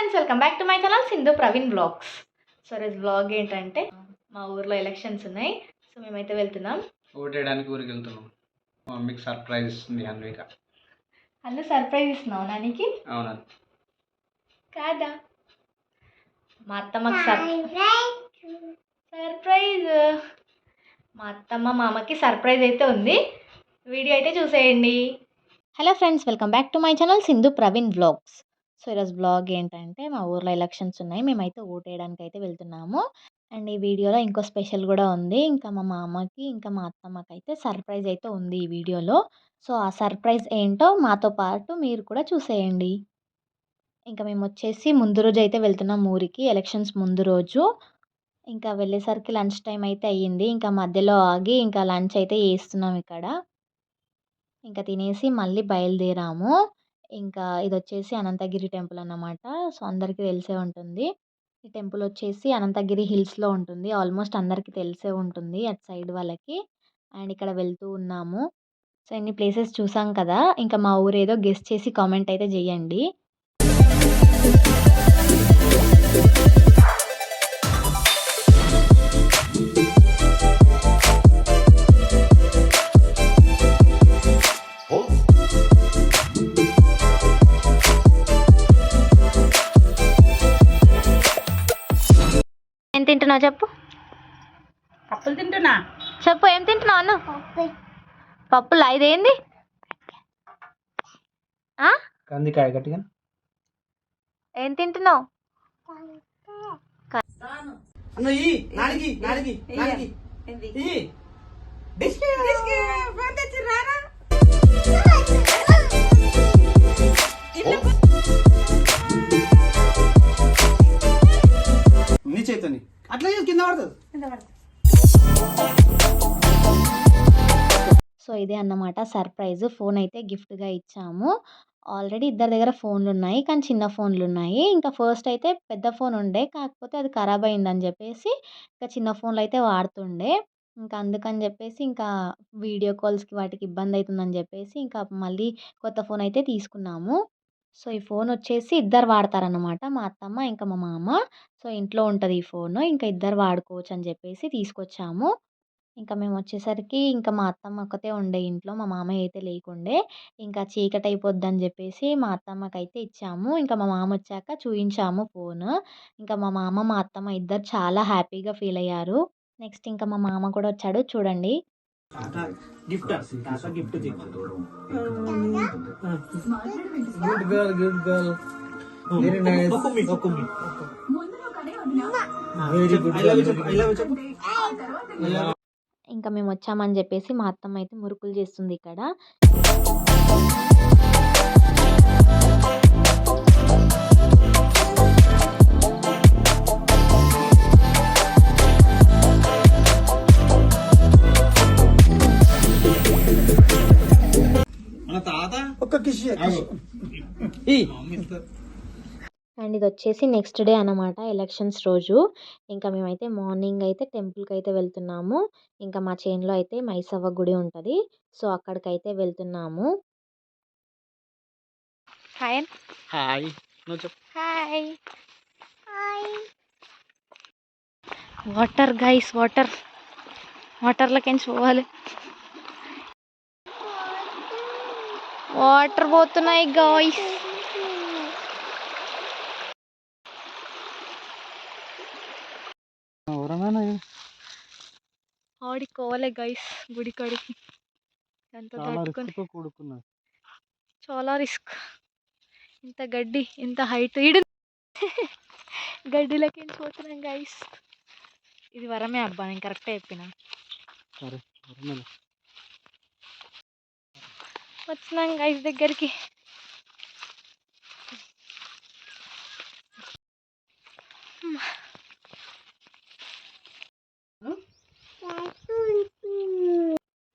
Friends welcome back to my channel Sindhu Praveen blogs so రోజు blog ఏంటంటే మా ఊర్లో ఎలక్షన్స్ ఉన్నాయి. సో మేమైతే వెళ్తున్నాం. ఓటేయడానికి ఊరికి వెళ్తున్నాం. మా మమ్మీకి సర్ప్రైజ్ ఇస్తుంది అన్విక. అన్న సర్ప్రైజ్ ఇస్తున్నావు నానికి? అవునా? కాదా? మా అత్తమ్మకి సర్ సర్ప్రైజ్ మా అత్తమ్మ మామకి సర్ప్రైజ్ అయితే ఉంది. వీడియో అయితే చూసేయండి. Hello friends welcome back to my channel Sindhu Praveen vlogs so ఈరోజు బ్లాగ్ ఏంటంటే మా ఊర్లో ఎలక్షన్స్ ఉన్నాయి. మేమైతే ఓటేయడానికి అయితే వెళ్తున్నాము. అండ్ ఈ వీడియోలో ఇంకో స్పెషల్ కూడా ఉంది. ఇంకా మా మామకి ఇంకా మా అత్తమ్మకి అయితే సర్ప్రైజ్ అయితే ఉంది ఈ వీడియోలో. సో ఆ సర్ప్రైజ్ ఏంటో మాతో పాటు మీరు కూడా చూసేయండి. ఇంకా మేము వచ్చేసి ముందు రోజు అయితే వెళ్తున్నాం ఊరికి ఎలక్షన్స్ ముందు రోజు. ఇంకా వెళ్ళేసరికి లంచ్ టైం అయితే అయ్యింది. ఇంకా మధ్యలో ఆగి ఇంకా లంచ్ అయితే వేస్తున్నాం ఇక్కడ. ఇంకా తినేసి మళ్ళీ బయలుదేరాము. ఇంకా ఇది వచ్చేసి అనంతగిరి టెంపుల్ అన్నమాట సో అందరికీ తెలిసే ఉంటుంది. ఈ టెంపుల్ వచ్చేసి అనంతగిరి హిల్స్లో ఉంటుంది. ఆల్మోస్ట్ అందరికీ తెలిసే ఉంటుంది అటు సైడ్ వాళ్ళకి. అండ్ ఇక్కడ వెళ్తూ ఉన్నాము. సో ఇన్ని ప్లేసెస్ చూసాం కదా! ఇంకా మా ఊరు ఏదో గెస్ట్ చేసి కామెంట్ అయితే చేయండి తింటున్నావు చెప్పు. పప్పులు తింటున్నా. చెప్పు ఏం తింటున్నావు అన్న? పప్పులు? ఇదేంది? ఆ? కందికాయ గట్టిగా. ఏం తింటున్నావు? నాడికి అట్లా కింద పడుతుంది సో ఇదే అన్నమాట. సర్ప్రైజ్. ఫోన్ అయితే గిఫ్ట్గా ఇచ్చాము. ఆల్రెడీ ఇద్దరి దగ్గర ఫోన్లు ఉన్నాయి కానీ చిన్న ఫోన్లు ఉన్నాయి ఇంకా ఫస్ట్ అయితే పెద్ద ఫోన్ ఉండే. కాకపోతే అది ఖరాబ్ అయిందని చెప్పేసి ఇంకా చిన్న ఫోన్లు అయితే వాడుతుండే. ఇంకా అందుకని చెప్పేసి ఇంకా వీడియో కాల్స్కి వాటికి ఇబ్బంది అవుతుందని చెప్పేసి ఇంకా మళ్ళీ కొత్త ఫోన్ అయితే తీసుకున్నాము. సో ఈ ఫోన్ వచ్చేసి ఇద్దరు వాడతారనమాట మా అత్తమ్మ ఇంకా మా మామ. సో ఇంట్లో ఉంటుంది ఈ ఫోన్. ఇంకా ఇద్దరు వాడుకోవచ్చు అని చెప్పేసి తీసుకొచ్చాము. ఇంకా మేము వచ్చేసరికి ఇంకా మా అత్తమ్మ ఒక్కతే ఉండే ఇంట్లో. మా మామయ్య అయితే లేకుండే. ఇంకా చీకటి అయిపోద్ది అని చెప్పేసి మా అత్తమ్మకి అయితే ఇచ్చాము. ఇంకా మా మామ వచ్చాక చూపించాము ఫోన్. ఇంకా మా మామ మా అత్తమ్మ ఇద్దరు చాలా హ్యాపీగా ఫీల్ అయ్యారు. నెక్స్ట్ ఇంకా మా మామ కూడా వచ్చాడు. చూడండి. Gift gift good girl good girl very nice very good ఇంకా మేము వచ్చామని చెప్పేసి మా అత్తమ్మ అయితే మురుకులు చేస్తుంది ఇక్కడ అండ్ ఇది వచ్చేసి నెక్స్ట్ డే అనమాట ఎలక్షన్స్ రోజు. ఇంకా మేమైతే మార్నింగ్ అయితే టెంపుల్కి అయితే వెళ్తున్నాము. ఇంకా మా చేన్లో అయితే మైసవ్వ గుడి ఉంటుంది. సో అక్కడికైతే వెళ్తున్నాము. Hi hi hi hi water guys water వాటర్లోకి పోవాలి వాటర్ పోతున్నాయి గాయ్స్ ఎవరన్నా ఆడికోవాలి గైస్ గుడి కాడికి ఎంత కూడుకున్నది చాలా రిస్క్ ఇంత గడ్డి ఇంత హైట్ ఇడు గడ్డిలోకి పోతున్నాం గైస్ ఇది వరమే అబ్బా నేను కరెక్టే చెప్పిన. వచ్చినాం గైస్ దగ్గరికి.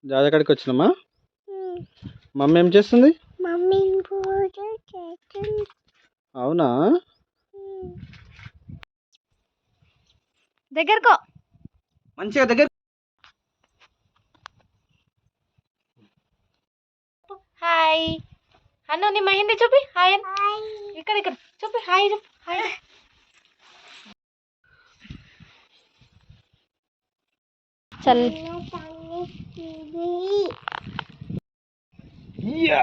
జాజకాడికి వచ్చినామా మమ్మీ ఏం చేస్తుంది? మమ్మీ అవునా? దగ్గరకో. మంచిగా దగ్గర హాయ్. అన్ను నీ మహింది చూపి. హాయ్ ఇక్కడ ఇక్కడ. చూపి. హాయ్ చెప్పు. హాయ్. చెప్పు. అయ్యా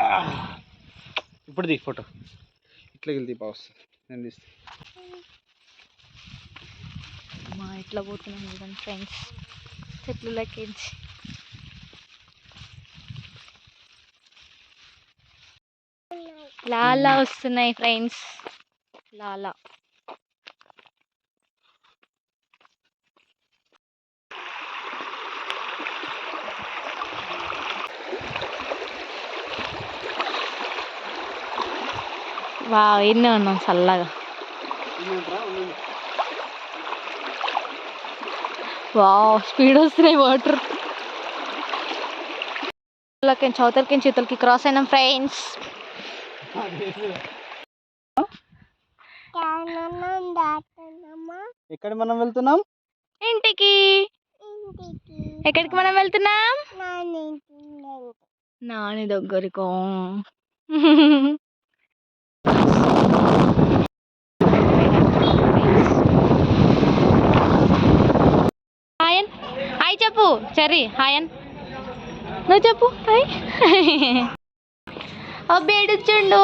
ఇప్పుడు దిగి ఫోటో. ఇట్లా వెళ్ళి బాగా నేను తీస్తే. మా ఇట్లా పోతున్నాం చూడండి ఫ్రెండ్స్ చెట్లు లెక్కించి. లాలా వస్తున్నాయి ఫ్రెండ్స్ లాలా. వా ఎన్ని ఉన్నాం చల్లగా. వావ్ స్పీడ్ వస్తున్నాయి వాటర్. చౌతలకి చేతులకి క్రాస్ అయినాం ఫ్రెండ్స్. ఎక్కడ మనం వెళ్తున్నాం? ఇంటికి. ఎక్కడికి మనం వెళ్తున్నాం? నాని దగ్గరికి. హాయన్ హాయ్ చెప్పు. చెర్రీ హాయన్ నువ్వు చెప్పు హాయ్. అబ్బేడుచుండు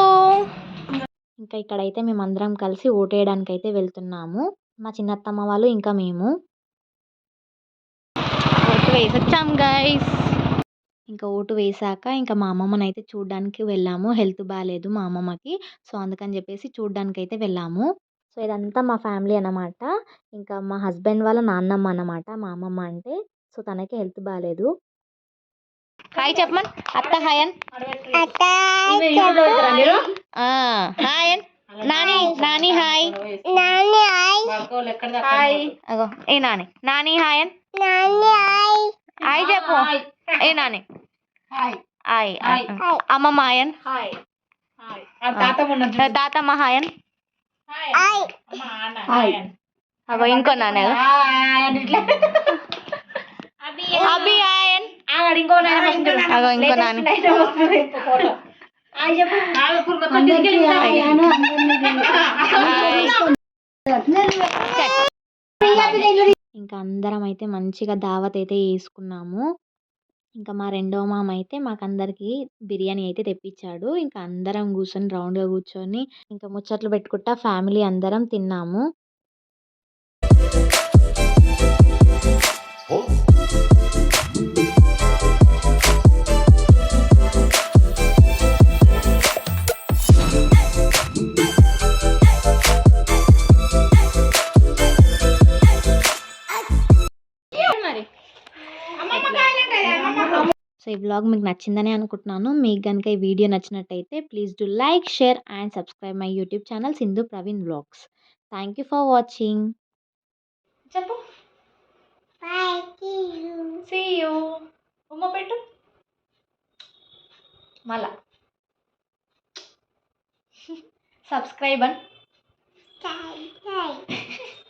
ఇంకా ఇక్కడైతే మేమందరం కలిసి ఓటేయడానికి అయితే వెళ్తున్నాము. మా చిన్నత్తమ్మ వాళ్ళు ఇంకా మేము. ఓటు వేసొచ్చాం గైస్ ఇంకా ఓటు వేసాక ఇంకా మా అమ్మమ్మని అయితే చూడడానికి వెళ్ళాము. హెల్త్ బాగాలేదు మా అమ్మమ్మకి. సో అందుకని చెప్పేసి చూడడానికి అయితే వెళ్ళాము. సో ఇదంతా మా ఫ్యామిలీ అన్నమాట. ఇంకా మా హస్బెండ్ వాళ్ళ నాన్నమ్మ అన్నమాట మా అమ్మమ్మ అంటే. సో తనకి హెల్త్ బాగాలేదు హాయ్ చెప్పమన్. అత్త హాయన్ హాయన్ నాని నాని హాయ్. హాయ్. అగో ఏ నాని? నాని హాయన్ హాయ్. చెప్పు. ఏ నాని? హాయ్. అమ్మమ్మ హాయన్ తాతమ్మ హాయన్ అగో ఇంకో నాన్న అభి హాయన్ అగో ఇంకో నాని ఇంకా అందరం అయితే మంచిగా దావత్ అయితే వేసుకున్నాము ఇంకా మా రెండో మామ అయితే మాకందరికీ బిర్యానీ అయితే తెప్పించాడు ఇంకా అందరం కూర్చొని రౌండ్గా కూర్చొని ఇంకా ముచ్చట్లు పెట్టుకుంటా ఫ్యామిలీ అందరం తిన్నాము. సో ఈ వ్లాగ్ మీకు నచ్చిందని అనుకుంటున్నాను. మీకు కనుక ఈ వీడియో నచ్చినట్టయితే please do like share and subscribe my YouTube channel Sindhu Praveen vlogs. Thank you for watching చెప్పు. సీ యూ ఉమ్మ పెట్టు. మళ్ళా. సబ్స్క్రైబ్ అని.